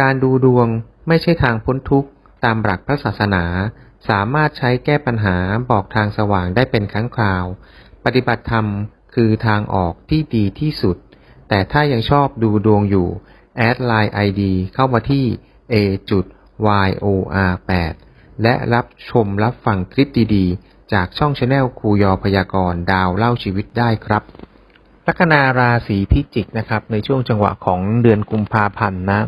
การดูดวงไม่ใช่ทางพ้นทุกข์ตามหลักพระศาสนา สามารถใช้แก้ปัญหาบอกทางสว่างได้เป็นครั้งคราว ปฏิบัติธรรมคือทางออกที่ดีที่สุด แต่ถ้ายังชอบดูดวงอยู่ แอดไลน์ ID เข้ามาที่ a yor 8 และรับชมรับฟังคลิปดีๆ จากช่องชาแนลครูยอพยากรณ์ดาวเล่าชีวิตได้ครับลัคนาราศีพิจิกนะครับ ในช่วงจังหวะของเดือนกุมภาพันธ์นะ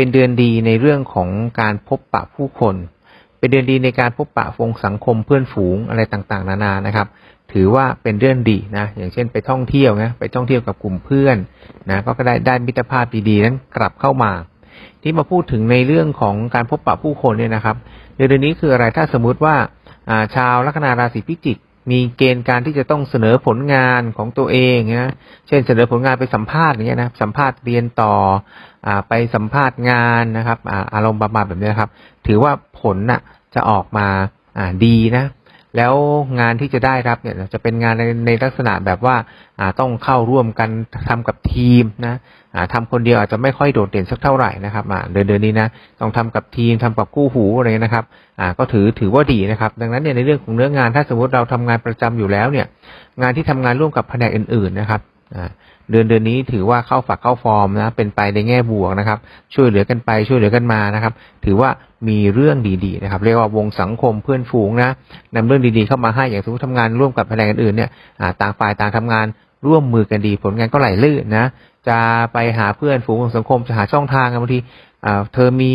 เป็นเดือนดีในเรื่องของการพบปะผู้คน เป็นเดือนดีในการพบปะวงสังคมเพื่อนฝูงอะไรต่างๆ นานานะครับ ถือว่าเป็นเรื่องดีนะ อย่างเช่นไปท่องเที่ยวนะไปท่องเที่ยวกับกลุ่มเพื่อนนะก็ได้ได้มิตรภาพดีๆนั้นกลับเข้ามาที่มาพูดถึงในเรื่องของการพบปะผู้คนเนี่ยนะครับ เดือนนี้คืออะไรถ้าสมมุติว่าอ่าชาวลัคนาราศีพิจิก มีเกณฑ์การที่จะต้องเสนอผลงานของตัวเองนะเช่นเสนอผลงานไปสัมภาษณ์อย่างเงี้ยนะสัมภาษณ์เรียนต่ออ่าไปสัมภาษณ์งานนะครับอ่าอารมณ์ประมาณแบบนี้นครับ ถือว่าผลน่ะจะออกมาอ่าดีนะ แล้วงานที่จะได้รับเนี่ยจะเป็นงานในในลักษณะแบบว่าต้องเข้าร่วมกันทำกับทีมนะอ่าทำคนเดียวอาจจะไม่ค่อยโดดเด่นสักเท่าไหร่นะครับเดือนเดือนนี้นะต้องทำกับทีมทำกับกู้หูอะไรนะครับก็ถือถือว่าดีนะครับ ดังนั้นเนี่ยในเรื่องของเนื้องานถ้าสมมติเราทำงานประจำอยู่แล้วเนี่ยงานที่ทำงานร่วมกับแผนกอื่น ๆนะครับ เดือนเดือนนี้ถือว่าเข้าฝักเข้าฟอร์มนะเป็นไปในแง่บวกนะครับ ช่วยเหลือกันไปช่วยเหลือกันมานะครับ ถือว่ามีเรื่องดีๆนะครับ เรียกว่าวงสังคมเพื่อนฝูงนะนำเรื่องดีๆเข้ามาให้อย่างสมมติทำงานร่วมกับแผนกอื่นเนี่ยต่างฝ่ายต่างทำงานร่วมมือกันดี ผลงานก็ไหลลื่นนะจะไปหาเพื่อนฝูงของสังคมจะหาช่องทางกันบางทีเธอมี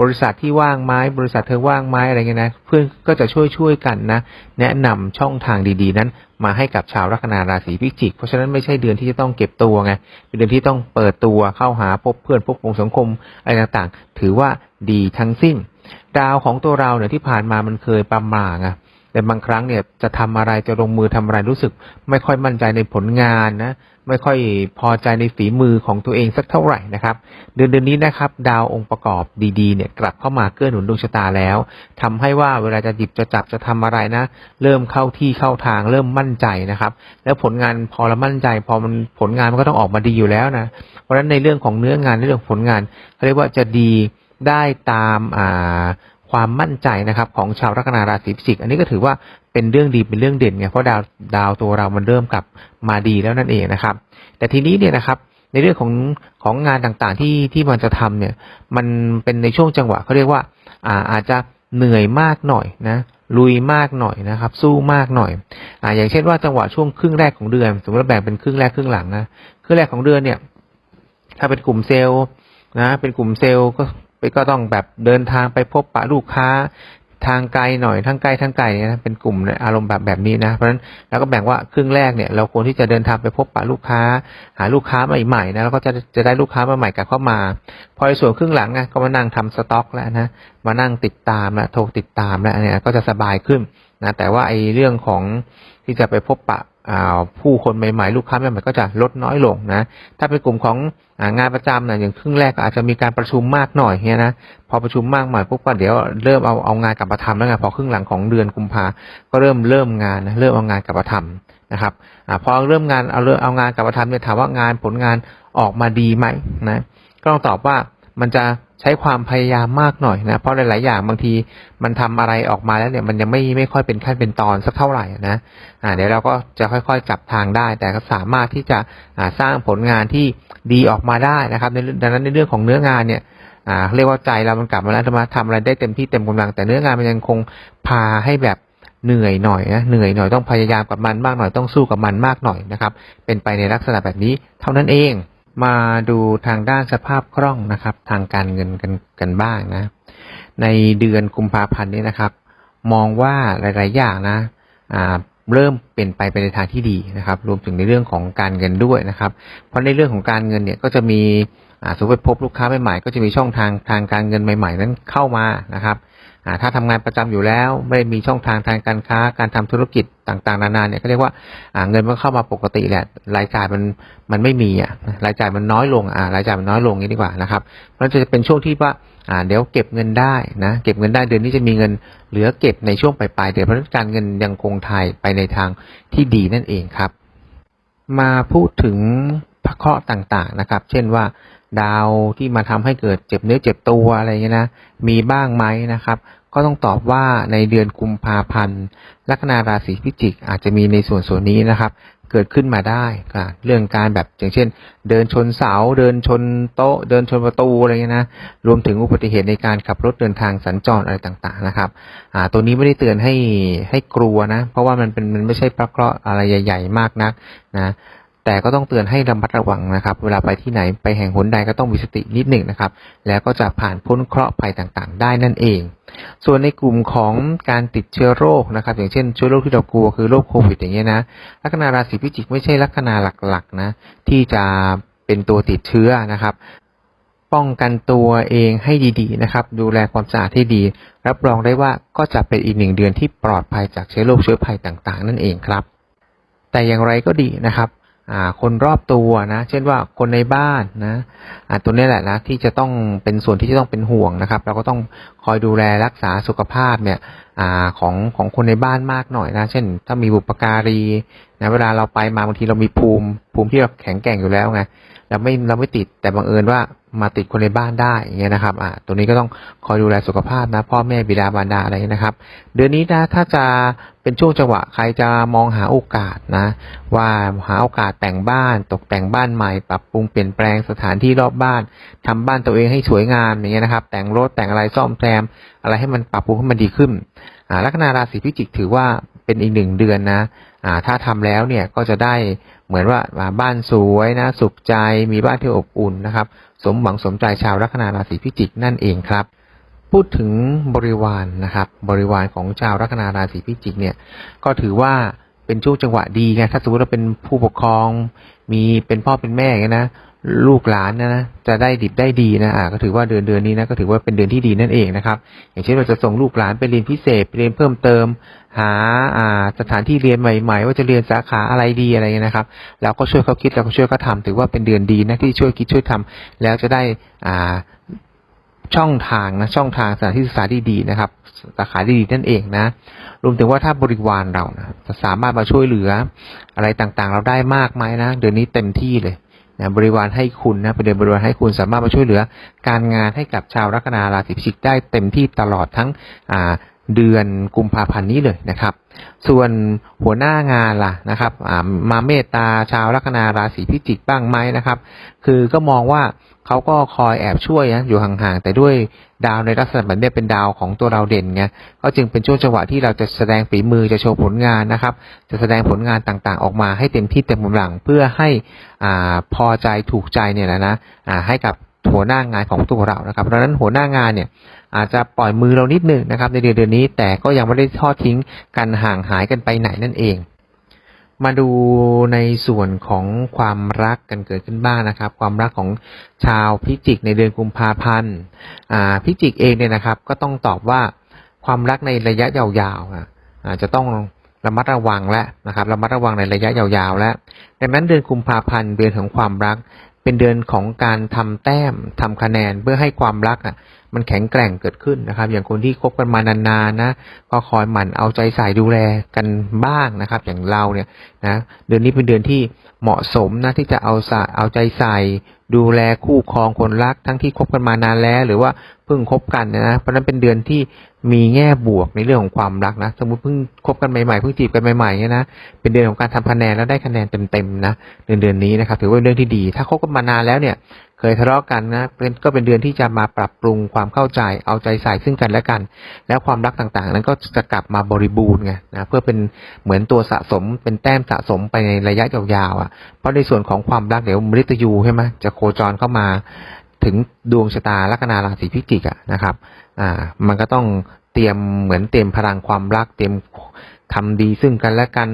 บริษัทที่ว่างไม้บริษัทเธอว่างไม้อะไรเงี้ยนะ เพื่อนก็จะช่วยช่วยกันนะ แนะนำช่องทางดีๆ นั้น มาให้กับชาวลัคนาราศีพิจิก เพราะฉะนั้นไม่ใช่เดือนที่จะต้องเก็บตัวไง เป็นเดือนที่ต้องเปิดตัวเข้าหาพบเพื่อนพบวงสังคมอะไรต่างๆ ถือว่าดีทั้งสิ้น ดาวของตัวเราเนี่ยที่ผ่านมามันเคยประมาไง แต่บางครั้งเนี่ยจะทำอะไรจะลงมือทำอะไรรู้สึก ไม่ค่อยมั่นใจในผลงานนะไม่ค่อยพอใจในฝีมือของตัวเองสักเท่าไหร่นะครับ เดือนเดือนนี้นะครับ ดาวองค์ประกอบดีๆเนี่ยกลับเข้ามาเกื้อหนุนดวงชะตาแล้วทำให้ว่าเวลาจะหยิบจะจับจะทำอะไรนะ เริ่มเข้าที่เข้าทางเริ่มมั่นใจนะครับ แล้วผลงานพอเรามั่นใจ พอมันผลงานมันก็ต้องออกมาดีอยู่แล้วนะเพราะฉะนั้นในเรื่องของเนื้องานในเรื่องของผลงานเขาเรียกว่าจะดีได้ตามอ่า ความมั่นใจนะครับของชาวลัคนาราศีพิจิก อันนี้ก็ถือว่าเป็นเรื่องดีเป็นเรื่องเด่นไงเพราะดาวดาวตัวเรามันเริ่มกลับมาดีแล้วนั่นเองนะครับ แต่ทีนี้เนี่ยนะครับในเรื่องของของงานต่างๆที่ที่มันจะทำเนี่ยมันเป็นในช่วงจังหวะเขาเรียกว่าอ่าอาจจะเหนื่อยมากหน่อยนะลุยมากหน่อยนะครับ สู้มากหน่อยอ่าอย่างเช่นว่าจังหวะช่วงครึ่งแรกของเดือน สมมติเราแบ่งเป็นครึ่งแรกครึ่งหลังนะครึ่งแรกของเดือนเนี่ย ถ้าเป็นกลุ่มเซลล์นะเป็นกลุ่มเซลล์ก็ ก็ต้องแบบเดินทางไปพบปะลูกค้าทางไกลหน่อยทั้งไกลทั้งไกลเนี่ยนะเป็นกลุ่มอารมณ์แบบแบบนี้นะเพราะฉะนั้นเราก็แบ่งว่าครึ่งแรกเนี่ยเราควรที่จะเดินทางไปพบปะลูกค้า หาลูกค้าใหม่ๆนะแล้วก็จะจะได้ลูกค้ามาใหม่กลับเข้ามา พอในส่วนครึ่งหลังนะก็มานั่งทำสต็อกแล้วนะมานั่งติดตามแล้วโทรติดตามแล้วเนี้ยก็จะสบายขึ้นนะแต่ว่าไอ้เรื่องของที่จะไปพบปะ ผู้คนใหม่ๆ ลูกค้าใหม่ๆก็จะลดน้อยลงนะ ถ้าเป็นกลุ่มของงานประจำนะอย่างครึ่งแรกอาจจะมีการประชุมมากหน่อยเนี่ยนะ พอประชุมมากหน่อยปุ๊บก็เดี๋ยวเริ่มเอาเอางานกลับมาทำแล้วไงพอครึ่งหลังของเดือนกุมภาก็เริ่มเริ่มงานนะเริ่มเอางานกลับมาทำนะครับอพอเริ่มงานเอาเริ่มเอางานกลับมาทำเนี่ยถามว่างานผลงานออกมาดีไหมนะ ก็ต้องตอบว่า มันจะใช้ความพยายามมากหน่อยนะ เพราะหลาย ๆ อย่างบางทีมันทำอะไรออกมาแล้วเนี่ยมันยังไม่ไม่ค่อยเป็นขั้นเป็นตอนสักเท่าไหร่นะอ่าเดี๋ยวเราก็จะค่อยๆจับทางได้ แต่ก็สามารถที่จะอ่าสร้างผลงานที่ดีออกมาได้นะครับในดังนั้นในเรื่องของเนื้องานเนี่ยอ่าเรียกว่าใจเรามันกลับมาแล้วมาทำอะไรได้เต็มที่เต็มกำลัง แต่เนื้องานมันยังคงพาให้แบบเหนื่อยหน่อยนะเหนื่อยหน่อยต้องพยายามกับมันมากหน่อยต้องสู้กับมันมากหน่อยนะครับ เป็นไปในลักษณะแบบนี้เท่านั้นเอง มาดูทางด้านสภาพคล่องนะครับ ทางการเงินกันกันบ้างนะ ในเดือนกุมภาพันธ์นี้นะครับ มองว่าหลาย ๆ อย่างนะเริ่มเป็นไปไปในทางที่ดีนะครับ รวมถึงในเรื่องของการเงินด้วยนะครับ เพราะในเรื่องของการเงินเนี่ยก็จะมีอ่าสมมติไปพบลูกค้าใหม่ๆก็จะมีช่องทางทางการเงินใหม่ ๆ นั้นเข้ามานะครับ ถ้าทำงานประจำอยู่แล้ว ไม่ได้มีช่องทางทางการค้าการทำธุรกิจต่างๆ นานาเนี่ยก็เรียกว่าเงินมันเข้ามาปกติแหละรายจ่ายมันมันไม่มีอะรายจ่ายมันน้อยลงอ่ารายจ่ายมันน้อยลงนี้ดีกว่านะครับเพราะฉะนั้นจะเป็นช่วงที่ว่าอ่าเดี๋ยวเก็บเงินได้นะเก็บเงินได้เดือนนี้จะมีเงินเหลือเก็บในช่วงปลายๆเดือนเพราะฉะนั้นการเงินยังคงไทยไปในทางที่ดีนั่นเองครับ มาพูดถึงพระเคราะห์ต่างๆนะครับ เช่นว่า ดาวที่มาทำให้เกิดเจ็บเนื้อเจ็บตัวอะไรเงี้ยนะ มีบ้างไหมนะครับ ก็ต้องตอบว่าในเดือนกุมภาพันธ์ลัคนาราศีพิจิก อาจจะมีในส่วนส่วนนี้นะครับ เกิดขึ้นมาได้ค่ะเรื่องการแบบอย่างเช่น เดินชนเสาเดินชนโต๊ะ เดินชนประตูอะไรเงี้ยนะรวมถึงอุบัติเหตุในการขับรถเดินทางสัญจรอะไรต่างๆนะครับ อ่า ตัวนี้ไม่ได้เตือนให้ให้กลัวนะ เพราะว่ามันเป็นมันไม่ใช่พระเคราะห์อะไรใหญ่ ๆ มากนักนะ แต่ก็ต้องเตือนให้ระมัดระวังนะครับ เวลาไปที่ไหนไปแห่งหนใดก็ต้องมีสตินิดหนึ่งนะครับ แล้วก็จะผ่านพ้นเคราะห์ภัยต่างๆ ได้นั่นเอง ส่วนในกลุ่มของการติดเชื้อโรคนะครับ อย่างเช่นเชื้อโรคที่เรากลัวคือโรคโควิดอย่างเงี้ยนะลัคนาราศีพิจิกไม่ใช่ลัคนาหลักๆนะที่จะเป็นตัวติดเชื้อนะครับป้องกันตัวเองให้ดีๆนะครับ ดูแลความสะอาดให้ดี รับรองได้ว่าก็จะเป็นอีกหนึ่งเดือนที่ปลอดภัยจากเชื้อโรคเชื้อภัยต่างๆ นั่นเองครับ แต่อย่างไรก็ดีนะครับ คนรอบตัวนะ เช่นว่าคนในบ้านนะตัวนี้แหละนะที่จะต้องเป็นส่วนที่จะต้องเป็นห่วงนะครับ เราก็ต้องคอยดูแลรักษาสุขภาพเนี่ยอของของคนในบ้านมากหน่อยนะ เช่น ถ้ามีบุปการีนะเวลาเราไปมาบางทีเรามีภูมิภูมิที่เราแข็งแกร่งอยู่แล้วไงเราไม่เราไม่ติดแต่บังเอิญว่า มาติดคนในบ้านได้อย่างเงี้ยนะครับ อ่าตัวนี้ก็ต้องคอยดูแลสุขภาพนะ พ่อแม่บิดาบารดาอะไรนะครับ เดือนนี้นะ ถ้าจะเป็นช่วงจังหวะใครจะมองหาโอกาสนะ ว่าหาโอกาสแต่งบ้าน ตกแต่งบ้านใหม่ ปรับปรุงเปลี่ยนแปลงสถานที่รอบบ้านทำบ้านตัวเองให้สวยงามอย่างเงี้ยนะครับ แต่งรถแต่งอะไรซ่อมแซมอะไรให้มันปรับปรุงให้มันดีขึ้น อ่าลัคนาราศีพิจิกถือว่า เป็นอีกหนึ่งเดือนนะอ่าถ้าทำแล้วเนี่ยก็จะได้เหมือนว่าบ้านสวยนะสุขใจมีบ้านที่อบอุ่นนะครับ สมหวังสมใจชาวลัคนาราศีพิจิกนั่นเองครับพูดถึงบริวารนะครับ บริวารของชาวลัคนาราศีพิจิกเนี่ยก็ถือว่าเป็นช่วงจังหวะดีไงถ้าสมมติเราเป็นผู้ปกครอง มีเป็นพ่อเป็นแม่อย่างเงี้ยนะ ลูกหลานนะนะจะได้ดิบได้ดีนะอ่าก็ถือว่าเดือนเดือนนี้นะก็ถือว่าเป็นเดือนที่ดีนั่นเองนะครับ อย่างเช่นเราจะส่งลูกหลานไปเรียนพิเศษไปเรียนเพิ่มเติม หาอ่าสถานที่เรียนใหม่ ๆ ว่าจะเรียนสาขาอะไรดีอะไรเงี้ยนะครับเราก็ช่วยเขาคิดเราก็ช่วยเขาทำถือว่าเป็นเดือนดีนะที่ช่วยคิดช่วยทำแล้วจะได้อ่าช่องทางนะช่องทางสถานที่ศึกษาที่ดีนะครับสาขาที่ดีนั่นเองนะ รวมถึงว่าถ้าบริวารเรานะจะสามารถมาช่วยเหลืออะไรต่างๆ เราได้มากไหมนะเดือนนี้เต็มที่เลย นะบริวารให้คุณนะประเด็นบริวารให้คุณสามารถมาช่วยเหลือ การงานให้กับชาวลัคนาราศีพิจิกได้เต็มที่ตลอดทั้งอ่า เดือนกุมภาพันธ์นี้เลยนะครับ ส่วนหัวหน้างานล่ะนะครับมาเมตตาชาวลัคนาราศีพิจิกบ้างไหมนะครับ คือก็มองว่าเขาก็คอยแอบช่วยนะอยู่ห่างๆ แต่ด้วยดาวในลักษณะแบบนี้เป็นดาวของตัวเราเด่นไงก็จึงเป็นช่วงจังหวะที่เราจะแสดงฝีมือจะโชว์ผลงานนะครับ จะแสดงผลงานต่างๆ ออกมาให้เต็มที่เต็มกำลังเพื่อให้อ่าพอใจถูกใจเนี่ยนะนะให้กับหัวหน้างานของตัวเรานะครับดังนั้นหัวหน้างานเนี่ย อาจจะปล่อยมือเรานิดหนึงนะครับ ในเดือนเดือนนี้ แต่ก็ยังไม่ได้ทอดทิ้งกันห่างหายกันไปไหนนั่นเอง มาดูในส่วนของความรักกันเกิดขึ้นบ้างนะครับ ความรักของชาวพิจิกในเดือนกุมภาพันธ์พิจิกเองเนี่ยนะครับ ก็ต้องตอบว่าความรักในระยะยาวๆอาจจะต้องระมัดระวังแล้วนะครับระมัดระวังในระยะยาวๆ แล้วดังนั้นเดือนกุมภาพันธ์เดือนของความรัก เป็นเดือนของการทำแต้มทำคะแนนเพื่อให้ความรักอะ มันแข็งแกร่งเกิดขึ้นนะครับ อย่างคนที่คบกันมานานๆนะ ก็คอยหมั่นเอาใจใส่ดูแลกันบ้างนะครับ อย่างเราเนี่ยนะเดือนนี้เป็นเดือนที่เหมาะสมนะที่จะเอาใส่เอาใจใส่ ดูแลคู่ครองคนรักทั้งที่คบกันมานานแล้ว หรือว่าเพิ่งคบกันนะเพราะฉะนั้นเป็นเดือนที่มีแง่บวกในเรื่องของความรักนะ สมมติเพิ่งคบกันใหม่ๆเพิ่งจีบกันใหม่ๆเนี่ยนะเป็นเดือนของการทำคะแนนแล้วได้คะแนนเต็มๆนะเดือนเดือนนี้นะครับ ถือว่าเป็นเรื่องที่ดี ถ้าคบกันมานานแล้วเนี่ย เคยทะเลาะกันนะเป็นก็เป็นเดือนที่จะมาปรับปรุงความเข้าใจเอาใจใส่ซึ่งกันและกัน แล้วความรักต่างๆ นั้นก็จะกลับมาบริบูรณ์ไงนะเพื่อเป็นเหมือนตัวสะสมเป็นแต้มสะสมไปในระยะยาวๆอะเพราะในส่วนของความรักเดี๋ยวมฤตยูใช่ไหมจะโคจรเข้ามาถึงดวงชะตาลัคนาราศีพิจิกอะนะครับ อ่า มันก็ต้องเตรียมเหมือนเตรียมพลังความรัก เตรียมทำดีซึ่งกันและกัน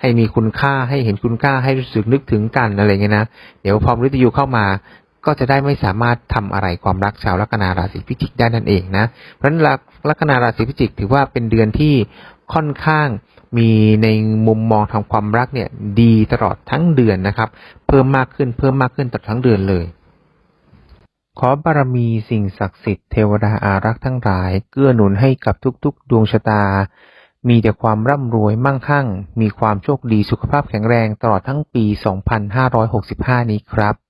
ให้มีคุณค่าให้เห็นคุณค่าให้รู้สึกนึกถึงกันอะไรเงี้ยนะ เดี๋ยวพอมฤตยูเข้ามา ก็จะได้ไม่สามารถทำอะไรความรักชาวลัคนาราศีพิจิกได้นั่นเองนะเพราะฉะนั้นลัคลัคนาราศีพิจิกถือว่าเป็นเดือนที่ค่อนข้างมีในมุมมองทางความรักเนี่ยดีตลอดทั้งเดือนนะครับ เพิ่มมากขึ้นเพิ่มมากขึ้นตลอดทั้งเดือนเลย ขอบารมีสิ่งศักดิ์สิทธิ์เทวดาอารักษ์ทั้งหลาย เกื้อหนุนให้กับทุกๆ ดวงชะตา มีแต่ความร่ำรวยมั่งคั่ง มีความโชคดีสุขภาพแข็งแรงตลอดทั้งปี 2565 นี้ครับ